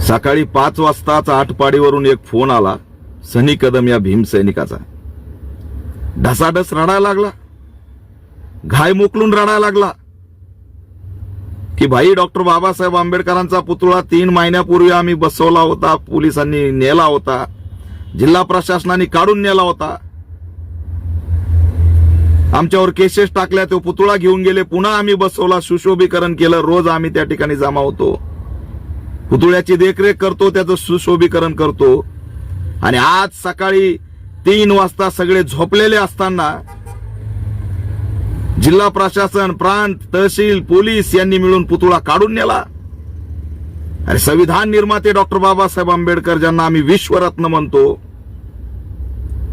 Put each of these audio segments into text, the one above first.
सकाळी पाच वाजताच आठपाडीवरून एक फोन आला. सनी कदम या भीमसैनिकाचा ढसाढस रडायला लागला. घाय मोकलून रडायला लागला. की भाई डॉक्टर बाबासाहेब आंबेडकरांचा पुतळा तीन महिन्यापूर्वी आम्ही बसवला होता पोलिसांनी नेला होता जिल्हा प्रशासनाने काढून नेला होता. आमच्यावर केसेस टाकल्या तो पुतळा घेऊन गेले पुन्हा आम्ही बसवला सुशोभीकरण केलं रोज आम्ही त्या ठिकाणी जमा होतो. पुतळ्याची देखरेख करतो त्याचं सुशोभीकरण करतो. आणि आज सकाळी तीन वाजता सगळे झोपलेले असताना जिल्हा प्रशासन प्रांत तहसील पोलीस यांनी मिळून पुतळा काढून नेला. अरे संविधान निर्माते डॉक्टर बाबासाहेब आंबेडकर ज्यांना आम्ही विश्वरत्न म्हणतो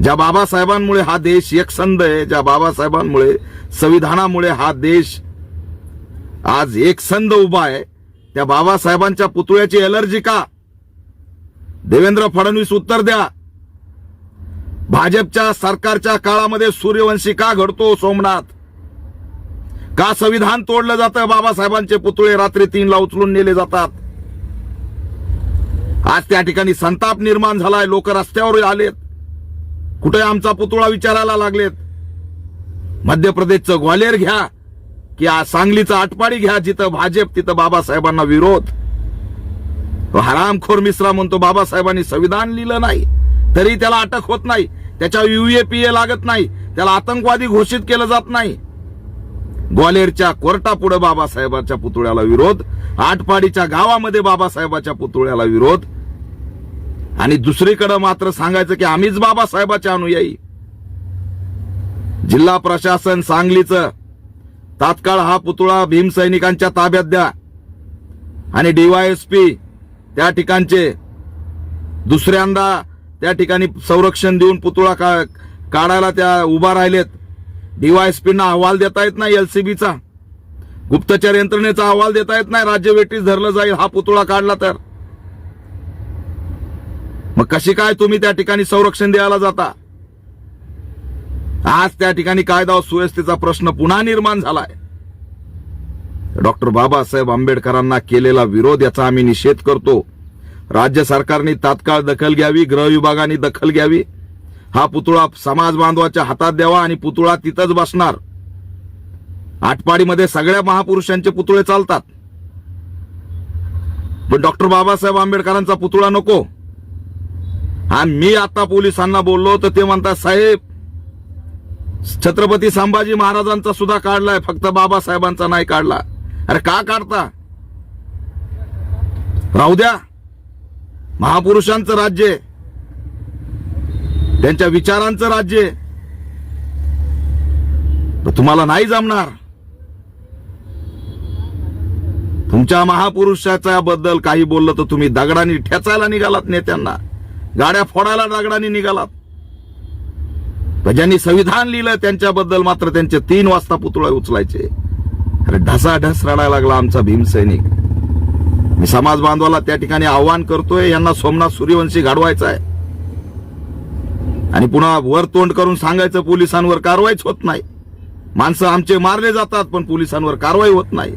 ज्या बाबासाहेबांमुळे हा देश एकसंध आहे ज्या बाबासाहेबांमुळे संविधानामुळे हा देश आज एकसंध उभा आहे त्या बाबासाहेबांच्या पुतळ्याची एलर्जी का? देवेंद्र फडणवीस उत्तर द्या. भाजपच्या सरकारच्या काळामध्ये सूर्यवंशी का घडतो सोमनाथ? का संविधान तोडलं जातं? बाबासाहेबांचे पुतळे रात्री तीनला उचलून नेले जातात. आज त्या ठिकाणी संताप निर्माण झालाय. लोक रस्त्यावर आलेत. कुठे आमचा पुतळा विचारायला लागलेत? मध्य प्रदेशचं ग्वालेर घ्या. की सांगलीचा सांगलीचं आटपाडी घ्या जिथं भाजप तिथं बाबासाहेबांना विरोध. हरामखोर मिश्रा म्हणतो बाबासाहेबांनी संविधान लिहिलं नाही तरी त्याला अटक होत नाही त्याच्या युएपीए लागत नाही त्याला आतंकवादी घोषित केलं जात नाही. ग्वालेरच्या कोर्टापुढे बाबासाहेबांच्या पुतळ्याला विरोध आटपाडीच्या गावामध्ये बाबासाहेबाच्या पुतळ्याला विरोध. आणि दुसरीकडे मात्र सांगायचं की आम्हीच बाबासाहेबाच्या अनुयायी. जिल्हा प्रशासन सांगलीचं तात्काळ हा पुतळा भीमसैनिकांच्या ताब्यात द्या. आणि डीवायएसपी त्या ठिकाणचे दुसऱ्यांदा त्या ठिकाणी संरक्षण देऊन पुतळा का काढायला त्या उभा राहिलेत. डीवायएसपींना अहवाल देता येत नाही एलसीबीचा गुप्तचर यंत्रणेचा अहवाल देता येत नाही. राज्य वेटीस धरलं जाईल हा पुतळा काढला तर. मग कशी काय तुम्ही त्या ठिकाणी संरक्षण द्यायला जाता? आज त्या ठिकाणी कायदा सुव्यवस्थेचा प्रश्न पुन्हा निर्माण झालाय. डॉक्टर बाबासाहेब आंबेडकरांना केलेला विरोध याचा आम्ही निषेध करतो. राज्य सरकारने तात्काळ दखल घ्यावी गृह विभागाने दखल घ्यावी. हा पुतळा समाज बांधवाच्या हातात द्यावा आणि पुतळा तिथंच बसणार. आटपाडीमध्ये सगळ्या महापुरुषांचे पुतळे चालतात. पण डॉक्टर बाबासाहेब आंबेडकरांचा पुतळा नको. हा मी आता पोलिसांना बोललो तर ते म्हणतात साहेब छत्रपती संभाजी महाराजांचा सुद्धा काढलाय फक्त बाबासाहेबांचा नाही काढला. अरे का काढता? राहू द्या. महापुरुषांचं राज्य त्यांच्या विचारांचं राज्य तुम्हाला नाही जमणार. तुमच्या महापुरुषाच्या बद्दल काही बोललं तर तुम्ही दगडाने ठेचायला निघालात नेत्यांना. गाड्या फोडायला दगडाने निघालात. ज्यांनी संविधान लिहिलं त्यांच्याबद्दल मात्र त्यांचे तीन वाजता पुतळे उचलायचे. अरे ढसाढस रडायला लागला आमचा भीमसैनिक मी समाज बांधवाला त्या ठिकाणी आव्हान करतोय यांना सोमनाथ सूर्यवंशी घडवायचा आहे. आणि पुन्हा वर तोंड करून सांगायचं पोलिसांवर कारवाईच होत नाही. माणसं आमचे मारले जातात पण पोलिसांवर कारवाई होत नाही.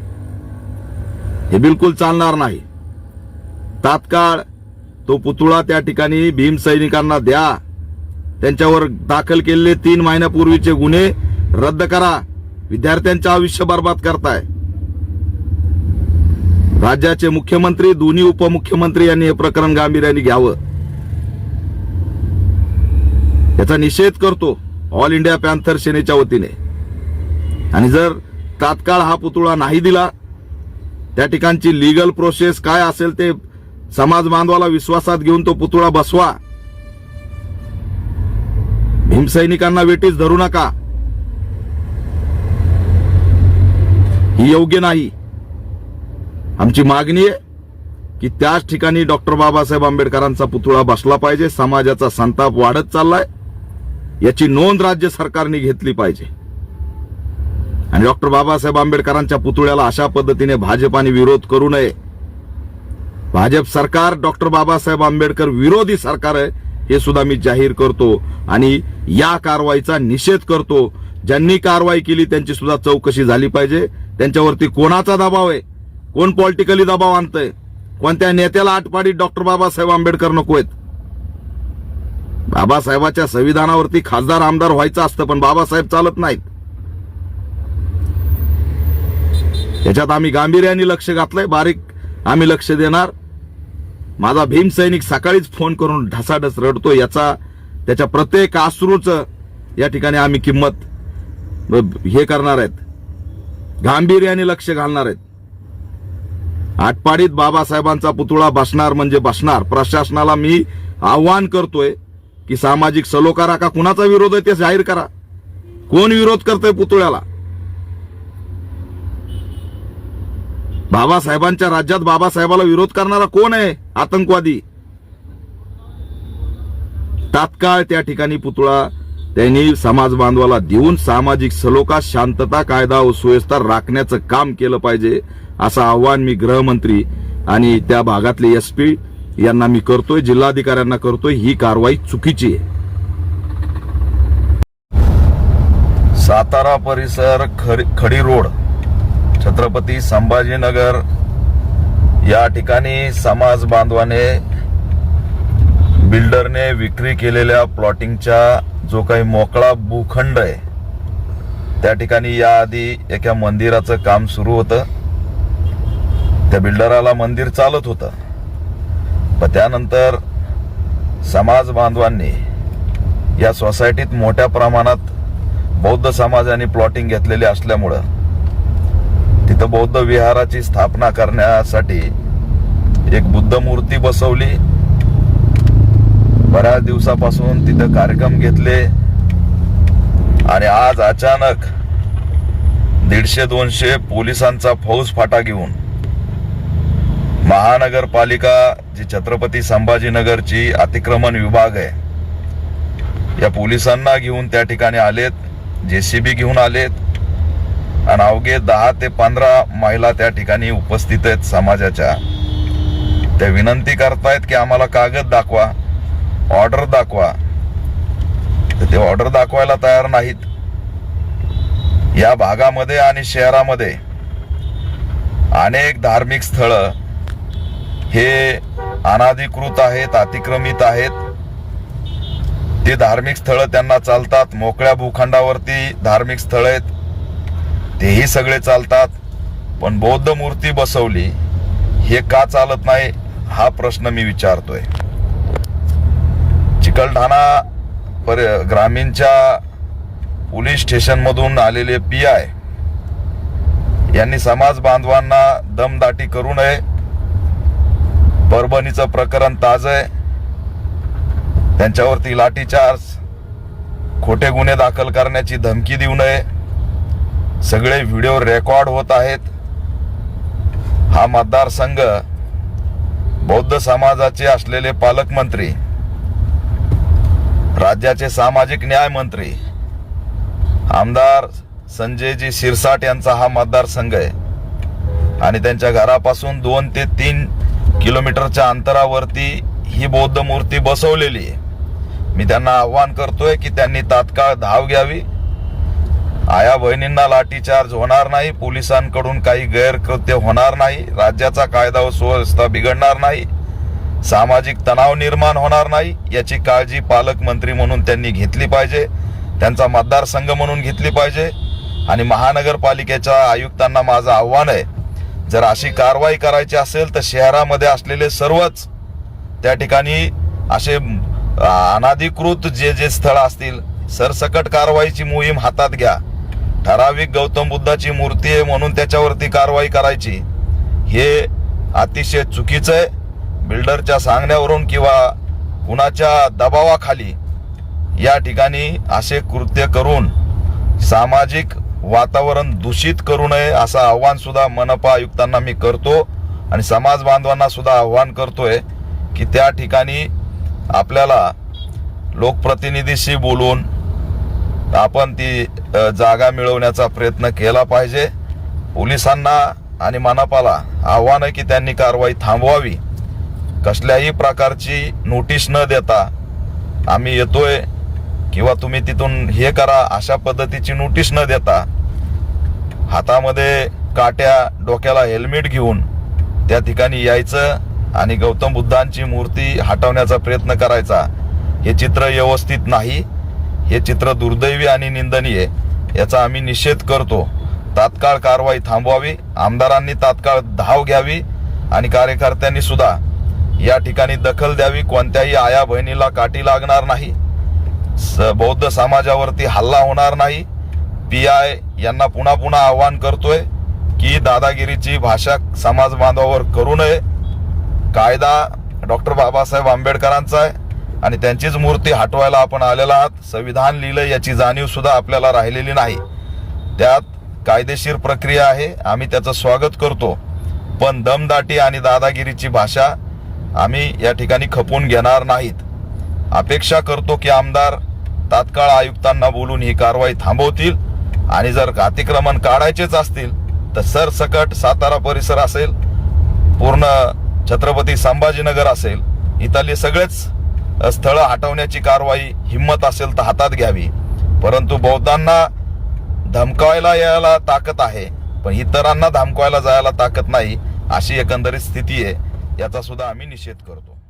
हे बिलकुल चालणार नाही. तात्काळ तो पुतळा त्या ठिकाणी भीमसैनिकांना द्या. त्यांच्यावर दाखल केलेले तीन महिन्यापूर्वीचे गुन्हे रद्द करा. विद्यार्थ्यांचे आयुष्य बर्बाद करताय. राज्याचे मुख्यमंत्री दोन्ही उपमुख्यमंत्री यांनी हे प्रकरण गांभीर्याने घ्यावं. याचा निषेध करतो ऑल इंडिया पॅन्थर सेनेच्या वतीने. आणि जर तात्काळ हा पुतळा नाही दिला त्या ठिकाणची लिगल प्रोसेस काय असेल ते समाज बांधवाला विश्वासात घेऊन तो पुतळा बसवा. भीमसैनिकांना वेटीस धरू नका. ही योग्य नाही. आमची मागणी आहे की त्याच ठिकाणी डॉक्टर बाबासाहेब आंबेडकरांचा पुतळा बसला पाहिजे समाजाचा संताप वाढत चाललाय याची नोंद राज्य सरकारने घेतली पाहिजे. आणि डॉक्टर बाबासाहेब आंबेडकरांच्या पुतळ्याला अशा पद्धतीने भाजपाने विरोध करू नये. भाजप सरकार डॉक्टर बाबासाहेब आंबेडकर विरोधी सरकार आहे हे सुद्धा मी जाहीर करतो आणि या कारवाईचा निषेध करतो. ज्यांनी कारवाई केली त्यांची सुद्धा चौकशी झाली पाहिजे. त्यांच्यावरती कोणाचा दबाव आहे? कोण पॉलिटिकली दबाव आणतंय? कोणत्या नेत्याला आटपाडीत डॉक्टर बाबासाहेब आंबेडकर नको आहेत? बाबासाहेबाच्या संविधानावरती खासदार आमदार व्हायचं असतं पण बाबासाहेब चालत नाहीत. त्याच्यात आम्ही गांभीर्याने लक्ष घातलंय बारीक आम्ही लक्ष देणार. माझा भीमसैनिक सकाळीच फोन करून ढसाढस रडतो याचा त्याच्या प्रत्येक अश्रूच या ठिकाणी आम्ही किंमत हे करणार आहेत. गांभीर्याने लक्ष घालणार आहेत. आटपाडीत बाबासाहेबांचा पुतळा बसणार म्हणजे बसणार. प्रशासनाला मी आव्हान करतोय की सामाजिक सलोकारा का कुणाचा विरोध आहे ते जाहीर करा. कोण विरोध करतोय पुतळ्याला? बाबासाहेबांच्या राज्यात बाबासाहेबाला विरोध करणारा कोण आहे? आतंकवादी. तात्काळ त्या ठिकाणी पुतळा त्यांनी समाज बांधवाला देऊन सामाजिक सलोखा शांतता कायदा व सुव्यवस्था राखण्याचं काम केलं पाहिजे असं आव्हान मी गृहमंत्री आणि त्या भागातले एसपी यांना मी करतोय जिल्हाधिकाऱ्यांना करतोय. ही कारवाई चुकीची आहे. सातारा परिसर खरी- खडी रोड. छत्रपती संभाजीनगर या ठिकाणी समाज बांधवाने बिल्डरने विक्री केलेल्या प्लॉटिंगचा जो काही मोकळा भूखंड आहे त्या ठिकाणी याआधी एका मंदिराचं काम सुरू होतं. त्या बिल्डराला मंदिर चालत होतं. पण त्यानंतर समाज बांधवांनी या सोसायटीत मोठ्या प्रमाणात बौद्ध समाजाने प्लॉटिंग घेतलेली असल्यामुळं तिथं बौद्ध विहाराची स्थापना करण्यासाठी एक बुद्ध मूर्ती बसवली. बऱ्याच दिवसापासून तिथं कार्यक्रम घेतले. आणि आज अचानक दीडशे दोनशे पोलिसांचा फौज फाटा घेऊन महानगरपालिका जी छत्रपती संभाजीनगरची अतिक्रमण विभाग आहे या पोलिसांना घेऊन त्या ठिकाणी आलेत जेसीबी घेऊन आलेत. आणि अवघे दहा ते पंधरा महिला त्या ठिकाणी उपस्थित आहेत समाजाच्या. त्या विनंती करतायत की आम्हाला कागद दाखवा ऑर्डर दाखवा. तर ते ऑर्डर दाखवायला तयार नाहीत. या भागामध्ये आणि शहरामध्ये अनेक धार्मिक स्थळं हे अनाधिकृत आहेत अतिक्रमित आहेत. ते धार्मिक स्थळं त्यांना चालतात. मोकळ्या भूखंडावरती धार्मिक स्थळ आहेत. तेही सगळे चालतात पण बौद्ध मूर्ती बसवली हे का चालत नाही हा प्रश्न मी विचारतोय. चिकलठाणा पर ग्रामीणच्या पोलीस स्टेशन मधून आलेले पी आय यांनी समाज बांधवांना दमदाटी करू नये परभणीचं प्रकरण ताज आहे त्यांच्यावरती लाठीचार्ज खोटे गुन्हे दाखल करण्याची धमकी देऊ नये सगळे व्हिडिओ रेकॉर्ड होत आहेत. हा मतदारसंघ बौद्ध समाजाचे असलेले पालकमंत्री राज्याचे सामाजिक न्याय मंत्री आमदार संजयजी शिरसाट यांचा हा मतदारसंघ आहे. आणि त्यांच्या घरापासून दोन ते तीन किलोमीटरच्या अंतरावरती ही बौद्ध मूर्ती बसवलेली आहे. मी त्यांना आव्हान करतोय की त्यांनी तात्काळ धाव घ्यावी. आया बहिणींना लाठीचार्ज होणार नाही पोलिसांकडून काही गैरकृत्य होणार नाही राज्याचा कायदा व सुव्यवस्था बिघडणार नाही सामाजिक तणाव निर्माण होणार नाही याची काळजी पालकमंत्री म्हणून त्यांनी घेतली पाहिजे त्यांचा मतदारसंघ म्हणून घेतली पाहिजे आणि महानगरपालिकेच्या आयुक्तांना माझं आव्हान आहे जर अशी कारवाई करायची असेल तर शहरामध्ये असलेले सर्वच त्या ठिकाणी असे अनाधिकृत जे जे स्थळ असतील सरसकट कारवाईची मोहीम हातात घ्या. ठराविक गौतम बुद्धाची मूर्ती आहे म्हणून त्याच्यावरती कारवाई करायची. हे अतिशय चुकीचं आहे. बिल्डरच्या सांगण्यावरून किंवा कुणाच्या दबावाखाली या ठिकाणी असे कृत्य करून सामाजिक वातावरण दूषित करू नये असं आव्हान सुद्धा मनपा आयुक्तांना मी करतो आणि समाज बांधवांना सुद्धा आव्हान करतोय की त्या ठिकाणी आपल्याला लोकप्रतिनिधीशी बोलून आपण ती जागा मिळवण्याचा प्रयत्न केला पाहिजे. पोलिसांना आणि मनापाला आव्हान आहे की त्यांनी कारवाई थांबवावी. कसल्याही प्रकारची नोटीस न देता आम्ही येतोय किंवा तुम्ही तिथून हे करा अशा पद्धतीची नोटीस न देता हातामध्ये काट्या डोक्याला हेल्मेट घेऊन त्या ठिकाणी यायचं आणि गौतम बुद्धांची मूर्ती हटवण्याचा प्रयत्न करायचा. हे चित्र व्यवस्थित नाही. हे चित्र दुर्दैवी आणि निंदनीय. याचा आम्ही निषेध करतो. तात्काळ कारवाई थांबवावी. आमदारांनी तात्काळ धाव घ्यावी आणि कार्यकर्त्यांनी सुद्धा या ठिकाणी दखल द्यावी. कोणत्याही आया बहिणीला काठी लागणार नाही. स- बौद्ध समाजावरती हल्ला होणार नाही. पी आय यांना पुन्हा पुन्हा आवाहन करतोय की दादागिरीची भाषा समाज बांधवावर करू नये. कायदा डॉक्टर बाबासाहेब आंबेडकरांचा आहे. आणि त्यांचीच मूर्ती हटवायला आपण आलेला आहात. संविधान लिहिलं याची जाणीव सुद्धा आपल्याला राहिलेली नाही. त्यात कायदेशीर प्रक्रिया आहे. आम्ही त्याचं स्वागत करतो. पण दमदाटी आणि दादागिरीची भाषा आम्ही या ठिकाणी खपून घेणार नाहीत. अपेक्षा करतो की आमदार तात्काळ आयुक्तांना बोलून ही कारवाई थांबवतील आणि जर अतिक्रमण काढायचेच असतील तर सरसकट सातारा परिसर असेल पूर्ण छत्रपती संभाजीनगर असेल इथले सगळेच स्थळं हटवण्याची कारवाई हिंमत असेल तर हातात घ्यावी. परंतु बौद्धांना धमकावायला यायला ताकद आहे पण इतरांना धमकावायला जायला ताकद नाही अशी एकंदरीत स्थिती आहे याचा सुद्धा आम्ही निषेध करतो.